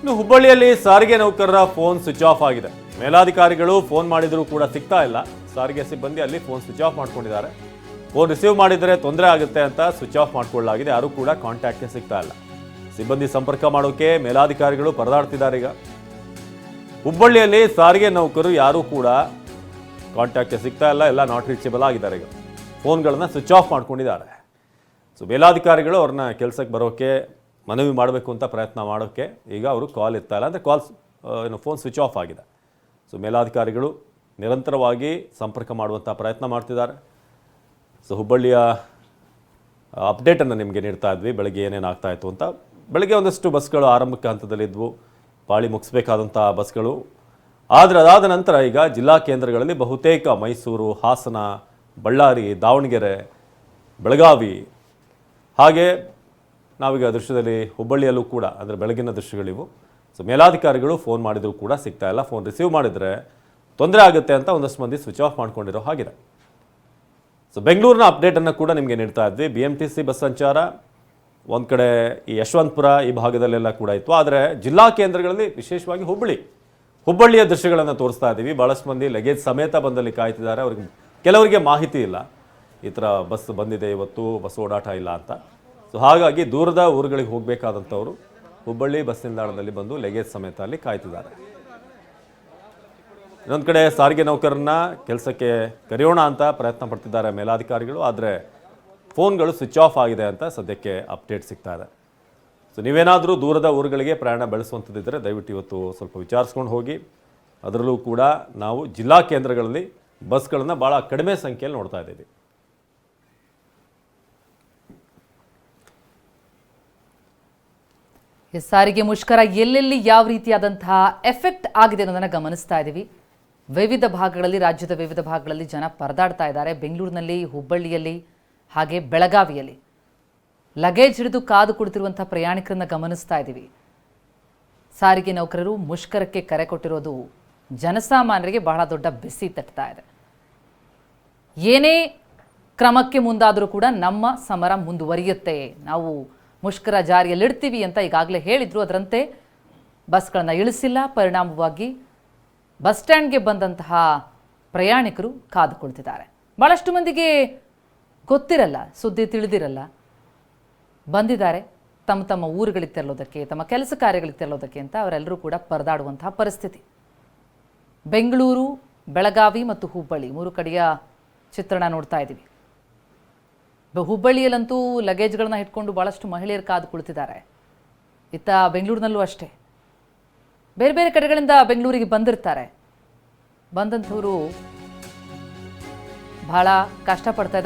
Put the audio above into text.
ಇನ್ನು ಹುಬ್ಬಳ್ಳಿಯಲ್ಲಿ ಸಾರಿಗೆ ನೌಕರರ ಫೋನ್ ಸ್ವಿಚ್ ಆಫ್ ಆಗಿದೆ. ಮೇಲಾಧಿಕಾರಿಗಳು ಫೋನ್ ಮಾಡಿದರೂ ಕೂಡ ಸಿಗ್ತಾ ಇಲ್ಲ. ಸಾರಿಗೆ ಸಿಬ್ಬಂದಿ ಅಲ್ಲಿ ಫೋನ್ ಸ್ವಿಚ್ ಆಫ್ ಮಾಡ್ಕೊಂಡಿದ್ದಾರೆ. ಫೋನ್ ರಿಸೀವ್ ಮಾಡಿದರೆ ತೊಂದರೆ ಆಗುತ್ತೆ ಅಂತ ಸ್ವಿಚ್ ಆಫ್ ಮಾಡ್ಕೊಳ್ಳಲಾಗಿದೆ. ಯಾರೂ ಕೂಡ ಕಾಂಟ್ಯಾಕ್ಟ್ಗೆ ಸಿಗ್ತಾ ಇಲ್ಲ. ಸಿಬ್ಬಂದಿ ಸಂಪರ್ಕ ಮಾಡೋಕೆ ಮೇಲಾಧಿಕಾರಿಗಳು ಪರದಾಡ್ತಿದ್ದಾರೆ ಈಗ. ಹುಬ್ಬಳ್ಳಿಯಲ್ಲಿ ಸಾರಿಗೆ ನೌಕರು ಯಾರೂ ಕೂಡ ಕಾಂಟ್ಯಾಕ್ಟ್ಗೆ ಸಿಗ್ತಾ ಇಲ್ಲ. ಎಲ್ಲ ನಾಟ್ ರೀಚೇಬಲ್ ಆಗಿದ್ದಾರೆ ಈಗ. ಫೋನ್ಗಳನ್ನು ಸ್ವಿಚ್ ಆಫ್ ಮಾಡ್ಕೊಂಡಿದ್ದಾರೆ. ಸೊ ಮೇಲಾಧಿಕಾರಿಗಳು ಅವ್ರನ್ನ ಕೆಲಸಕ್ಕೆ ಬರೋಕ್ಕೆ ಮನವಿ ಮಾಡಬೇಕು ಅಂತ ಪ್ರಯತ್ನ ಮಾಡೋಕ್ಕೆ ಈಗ ಅವರು ಕಾಲ್ ಇರ್ತಾ ಇಲ್ಲ. ಅಂದರೆ ಕಾಲ್ ಏನು ಫೋನ್ ಸ್ವಿಚ್ ಆಫ್ ಆಗಿದೆ. ಸೊ ಮೇಲಾಧಿಕಾರಿಗಳು ನಿರಂತರವಾಗಿ ಸಂಪರ್ಕ ಮಾಡುವಂಥ ಪ್ರಯತ್ನ ಮಾಡ್ತಿದ್ದಾರೆ. ಸೊ ಹುಬ್ಬಳ್ಳಿಯ ಅಪ್ಡೇಟನ್ನು ನಿಮಗೆ ನೀಡ್ತಾ ಇದ್ವಿ. ಬೆಳಗ್ಗೆ ಏನೇನು ಆಗ್ತಾಯಿತ್ತು ಅಂತ. ಬೆಳಗ್ಗೆ ಒಂದಷ್ಟು ಬಸ್ಗಳು ಆರಂಭಿಕ ಹಂತದಲ್ಲಿದ್ವು ಪಾಳಿ ಮುಗಿಸ್ಬೇಕಾದಂಥ ಬಸ್ಗಳು. ಆದರೆ ಅದಾದ ನಂತರ ಈಗ ಜಿಲ್ಲಾ ಕೇಂದ್ರಗಳಲ್ಲಿ ಬಹುತೇಕ ಮೈಸೂರು, ಹಾಸನ, ಬಳ್ಳಾರಿ, ದಾವಣಗೆರೆ, ಬೆಳಗಾವಿ, ಹಾಗೆ ನಾವೀಗ ದೃಶ್ಯದಲ್ಲಿ ಹುಬ್ಬಳ್ಳಿಯಲ್ಲೂ ಕೂಡ, ಅಂದರೆ ಬೆಳಗಿನ ದೃಶ್ಯಗಳಿವು. ಸೊ ಮೇಲಾಧಿಕಾರಿಗಳು ಫೋನ್ ಮಾಡಿದರೂ ಕೂಡ ಸಿಗ್ತಾ ಇಲ್ಲ. ಫೋನ್ ರಿಸೀವ್ ಮಾಡಿದರೆ ತೊಂದರೆ ಆಗುತ್ತೆ ಅಂತ ಒಂದಷ್ಟು ಮಂದಿ ಸ್ವಿಚ್ ಆಫ್ ಮಾಡ್ಕೊಂಡಿರೋ ಹಾಗಿದೆ. ಸೊ ಬೆಂಗಳೂರಿನ ಅಪ್ಡೇಟನ್ನು ಕೂಡ ನಿಮಗೆ ನೀಡ್ತಾ ಇದ್ವಿ. B M T C bus ಸಂಚಾರ, ಒಂದು ಕಡೆ ಈ ಯಶವಂತಪುರ ಈ ಭಾಗದಲ್ಲೆಲ್ಲ ಕೂಡ ಇತ್ತು. ಆದರೆ ಜಿಲ್ಲಾ ಕೇಂದ್ರಗಳಲ್ಲಿ ವಿಶೇಷವಾಗಿ ಹುಬ್ಬಳ್ಳಿ, ಹುಬ್ಬಳ್ಳಿಯ ದೃಶ್ಯಗಳನ್ನು ತೋರಿಸ್ತಾ ಇದ್ದೀವಿ. ಭಾಳಷ್ಟು ಮಂದಿ ಲಗೇಜ್ ಸಮೇತ ಬಂದಲ್ಲಿ ಕಾಯ್ತಿದ್ದಾರೆ. ಅವ್ರಿಗೆ, ಕೆಲವರಿಗೆ ಮಾಹಿತಿ ಇಲ್ಲ. ಈ ಥರ ಬಸ್ ಬಂದಿದೆ ಇವತ್ತು, ಬಸ್ ಓಡಾಟ ಇಲ್ಲ ಅಂತ. ಸೊ ಹಾಗಾಗಿ ದೂರದ ಊರುಗಳಿಗೆ ಹೋಗಬೇಕಾದಂಥವರು ಹುಬ್ಬಳ್ಳಿ ಬಸ್ ನಿಲ್ದಾಣದಲ್ಲಿ ಬಂದು ಲಗೇಜ್ ಸಮೇತ ಅಲ್ಲಿ ಕಾಯ್ತಿದ್ದಾರೆ. ಇನ್ನೊಂದು ಕಡೆ ಸಾರಿಗೆ ನೌಕರನ್ನ ಕೆಲಸಕ್ಕೆ ಕರೆಯೋಣ ಅಂತ ಪ್ರಯತ್ನ ಪಡ್ತಿದ್ದಾರೆ ಮೇಲಾಧಿಕಾರಿಗಳು, ಆದರೆ ಫೋನ್ಗಳು ಸ್ವಿಚ್ ಆಫ್ ಆಗಿದೆ ಅಂತ ಸದ್ಯಕ್ಕೆ ಅಪ್ಡೇಟ್ ಸಿಗ್ತಾ ಇದೆ. ಸೊ ನೀವೇನಾದರೂ ದೂರದ ಊರುಗಳಿಗೆ ಪ್ರಯಾಣ ಬೆಳೆಸುವಂಥದ್ದಿದ್ದರೆ ದಯವಿಟ್ಟು ಇವತ್ತು ಸ್ವಲ್ಪ ವಿಚಾರಿಸ್ಕೊಂಡು ಹೋಗಿ, ಅದರಲ್ಲೂ ಕೂಡ ನಾವು ಜಿಲ್ಲಾ ಕೇಂದ್ರಗಳಲ್ಲಿ ಬಸ್ಗಳನ್ನು ಭಾಳ ಕಡಿಮೆ ಸಂಖ್ಯೆಯಲ್ಲಿ ನೋಡ್ತಾ ಇದ್ದೀವಿ. ಸಾರಿಗೆ ಮುಷ್ಕರ ಎಲ್ಲೆಲ್ಲಿ ಯಾವ ರೀತಿಯಾದಂತಹ ಎಫೆಕ್ಟ್ ಆಗಿದೆ ಅನ್ನೋದನ್ನು ಗಮನಿಸ್ತಾ ಇದ್ದೀವಿ ವಿವಿಧ ಭಾಗಗಳಲ್ಲಿ, ರಾಜ್ಯದ ವಿವಿಧ ಭಾಗಗಳಲ್ಲಿ ಜನ ಪರದಾಡ್ತಾ ಇದ್ದಾರೆ. ಬೆಂಗಳೂರಿನಲ್ಲಿ, ಹುಬ್ಬಳ್ಳಿಯಲ್ಲಿ, ಹಾಗೆ ಬೆಳಗಾವಿಯಲ್ಲಿ. ಲಗೇಜ್ ಹಿಡಿದು ಕಾದು ಕುಳಿತಿರುವಂಥ ಪ್ರಯಾಣಿಕರನ್ನ ಗಮನಿಸ್ತಾ ಇದ್ದೀವಿ ಸಾರಿಗೆ ನೌಕರರು ಮುಷ್ಕರಕ್ಕೆ ಕರೆ ಕೊಟ್ಟಿರೋದು ಜನಸಾಮಾನ್ಯರಿಗೆ ಬಹಳ ದೊಡ್ಡ ಬಿಸಿ ತಟ್ತಾ ಇದೆ. ಏನೇ ಕ್ರಮಕ್ಕೆ ಮುಂದಾದರೂ ಕೂಡ ನಮ್ಮ ಸಮರ ಮುಂದುವರಿಯುತ್ತೆ. ನಾವು ಮುಷ್ಕರ ಜಾರಿಯಲ್ಲಿಡ್ತೀವಿ ಅಂತ ಈಗಾಗಲೇ ಹೇಳಿದ್ರು. ಅದರಂತೆ ಬಸ್ಗಳನ್ನು ಇಳಿಸಿಲ್ಲ. ಪರಿಣಾಮವಾಗಿ ಬಸ್ ಸ್ಟ್ಯಾಂಡ್ಗೆ ಬಂದಂತಹ ಪ್ರಯಾಣಿಕರು ಕಾದುಕೊಳ್ತಿದ್ದಾರೆ. ಭಾಳಷ್ಟು ಮಂದಿಗೆ ಗೊತ್ತಿರಲ್ಲ, ಸುದ್ದಿ ತಿಳಿದಿರಲ್ಲ. ಬಂದಿದ್ದಾರೆ. ತಮ್ಮ ತಮ್ಮ ಊರುಗಳಿಗೆ ತೆರಳೋದಕ್ಕೆ, ತಮ್ಮ ಕೆಲಸ ಕಾರ್ಯಗಳಿಗೆ ತೆರಳೋದಕ್ಕೆ ಅಂತ ಅವರೆಲ್ಲರೂ ಕೂಡ ಪರದಾಡುವಂತಹ ಪರಿಸ್ಥಿತಿ. ಬೆಂಗಳೂರು, ಬೆಳಗಾವಿ ಮತ್ತು ಹುಬ್ಬಳ್ಳಿ ಮೂರು ಕಡೆಯ ಚಿತ್ರಣ ನೋಡ್ತಾ ಇದ್ದೀವಿ. ಹುಬ್ಬಳ್ಳಿಯಲ್ಲಂತೂ ಲಗೇಜ್ಗಳನ್ನ ಇಟ್ಕೊಂಡು ಭಾಳಷ್ಟು ಮಹಿಳೆಯರು ಕಾದು ಕುಳಿತಿದ್ದಾರೆ. ಇತ್ತ ಬೆಂಗಳೂರಿನಲ್ಲೂ ಅಷ್ಟೇ. ಬೇರೆ ಬೇರೆ ಕಡೆಗಳಿಂದ ಬೆಂಗಳೂರಿಗೆ ಬಂದಿರ್ತಾರೆ. ಬಂದಂಥವರು ಬಹಳ ಕಷ್ಟಪಡ್ತಾ